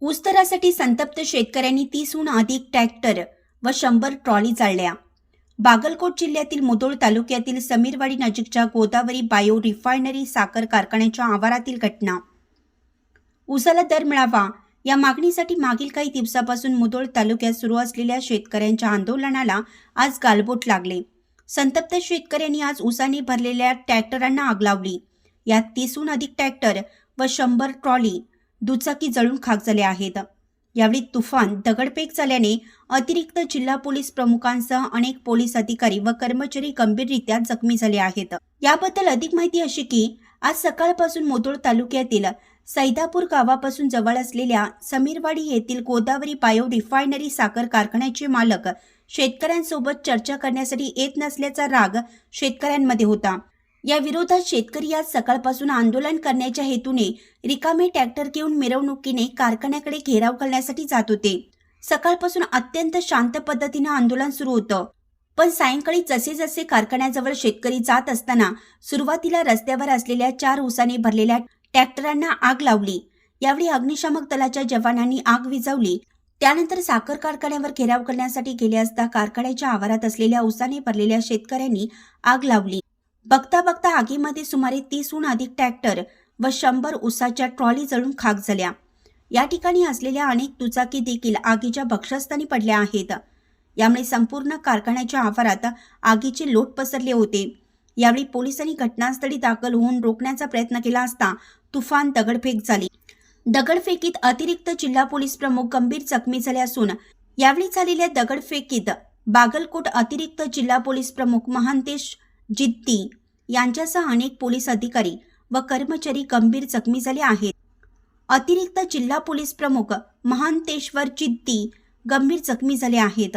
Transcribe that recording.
ऊसदरासाठी संतप्त शेतकऱ्यांनी तीसहून अधिक ट्रॅक्टर व शंभर ट्रॉली जाळल्या बागलकोट जिल्ह्यातील मुदोळ तालुक्यातील समीरवाडी नजीकच्या गोदावरी बायो रिफायनरी साखर कारखान्याच्या आवारातील घटना. ऊसाला दर मिळावा या मागणीसाठी मागील काही दिवसापासून मुदोळ तालुक्यात सुरू असलेल्या शेतकऱ्यांच्या आंदोलनाला आज गालबोट लागले. संतप्त शेतकऱ्यांनी आज उसाने भरलेल्या ट्रॅक्टरांना आग लावली. यात तीसहून अधिक ट्रॅक्टर व शंभर ट्रॉली दुचाकी जळून खाक झाले आहेत. यावेळी तुफान दगडफेक झाल्याने अतिरिक्त जिल्हा पोलीस प्रमुखांसह अनेक पोलीस अधिकारी व कर्मचारी गंभीररित्या जखमी झाले आहेत. याबद्दल अधिक माहिती अशी की आज सकाळपासून मोदोळ तालुक्यातील सैदापूर गावापासून जवळ असलेल्या समीरवाडी येथील गोदावरी बायो रिफायनरी साखर कारखान्याचे मालक शेतकऱ्यांसोबत चर्चा करण्यासाठी येत नसल्याचा राग शेतकऱ्यांमध्ये होता. या विरोधात शेतकरी आज सकाळपासून आंदोलन करण्याच्या हेतूने रिकामे ट्रॅक्टर घेऊन मिरवणुकीने कारखान्याकडे घेराव करण्यासाठी जात होते. सकाळपासून अत्यंत शांत पद्धतीनं आंदोलन सुरू होतं. पण सायंकाळी जसे जसे कारखान्याजवळ शेतकरी जात असताना सुरुवातीला रस्त्यावर असलेल्या चार उसाने भरलेल्या ट्रॅक्टरांना आग लावली. यावेळी अग्निशामक दलाच्या जवानांनी आग विझवली. त्यानंतर साखर कारखान्यावर घेराव करण्यासाठी गेले असता कारखान्याच्या आवारात असलेल्या उसाने भरलेल्या शेतकऱ्यांनी आग लावली. बघता बघता आगीमध्ये सुमारे तीसहून अधिक ट्रॅक्टर व शंभर उसाच्या ट्रॉली जळून खाक झाल्या. या ठिकाणी असलेल्या अनेक दुचाकी देखील आगीच्या भक्षस्थानी पडल्या आहेत. यामुळे संपूर्ण कारखान्याच्या आवारात आगीचे लोट पसरले होते. यावेळी पोलिसांनी घटनास्थळी दाखल होऊन रोखण्याचा प्रयत्न केला असता तुफान दगडफेक झाली. दगडफेकीत अतिरिक्त जिल्हा पोलीस प्रमुख गंभीर जखमी झाले असून यावेळी झालेल्या दगडफेकीत बागलकोट अतिरिक्त जिल्हा पोलीस प्रमुख महांतेश जिद्दी यांच्यासह अनेक पोलीस अधिकारी व कर्मचारी गंभीर जखमी झाले आहेत. अतिरिक्त जिल्हा पोलीस प्रमुख महांतेश्वर जिद्दी गंभीर जखमी झाले आहेत.